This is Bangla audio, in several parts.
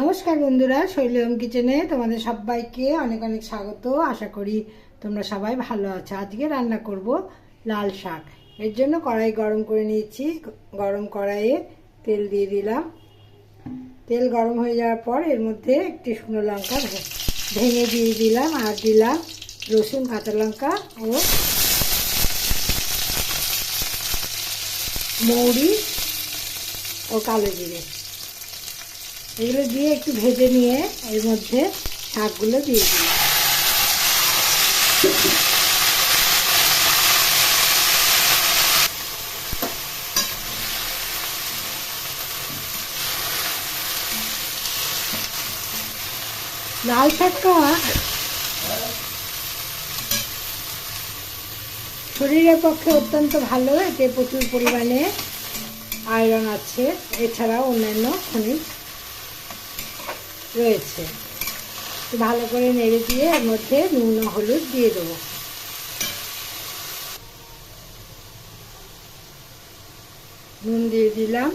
নমস্কার বন্ধুরা শৈলম কিচেনে তোমাদের সবাইকে অনেক অনেক স্বাগত। আশা করি তোমরা সবাই ভালো আছো। আজকে রান্না করব লাল শাক। এর জন্য কড়াই গরম করে নিয়েছি। গরম কড়াইয়ে তেল দিয়ে দিলাম। তেল গরম হয়ে যাওয়ার পর এর মধ্যে একটি শুকনো লঙ্কা ভেঙে দিয়ে দিলাম আর দিলাম রসুন, কাঁচা লঙ্কা ও মৌরি ও কালো জিরে। এগুলো দিয়ে একটু ভেজে নিয়ে এর মধ্যে শাকগুলো দিয়ে দিলাম। লাল শাকটা শরীরের পক্ষে অত্যন্ত ভালো, এতে প্রচুর পরিমাণে আয়রন আছে, এছাড়াও অন্যান্য খনিজ রয়েছে। ভালো করে নেড়ে দিয়ে এর মধ্যে নুন হলুদ দিয়ে দেবো। নুন দিয়ে দিলাম।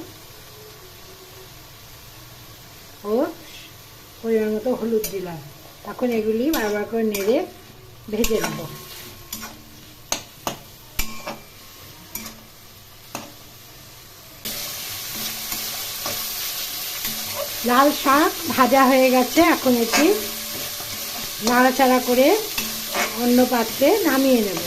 ও পরিমাণ মতো হলুদ দিলাম। এখন এগুলি বারবার করে নেড়ে ভেজে নেব। লাল শাক ভাজা হয়ে গেছে এখন এটি নাড়াচাড়া করে অন্য পাত্রে নামিয়ে নেব।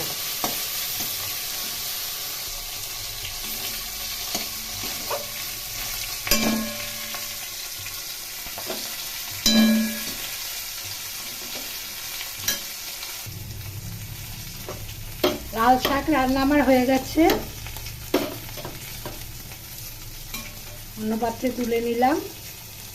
লাল শাক রান্না আমার হয়ে গেছে। অন্য পাত্রে তুলে নিলাম।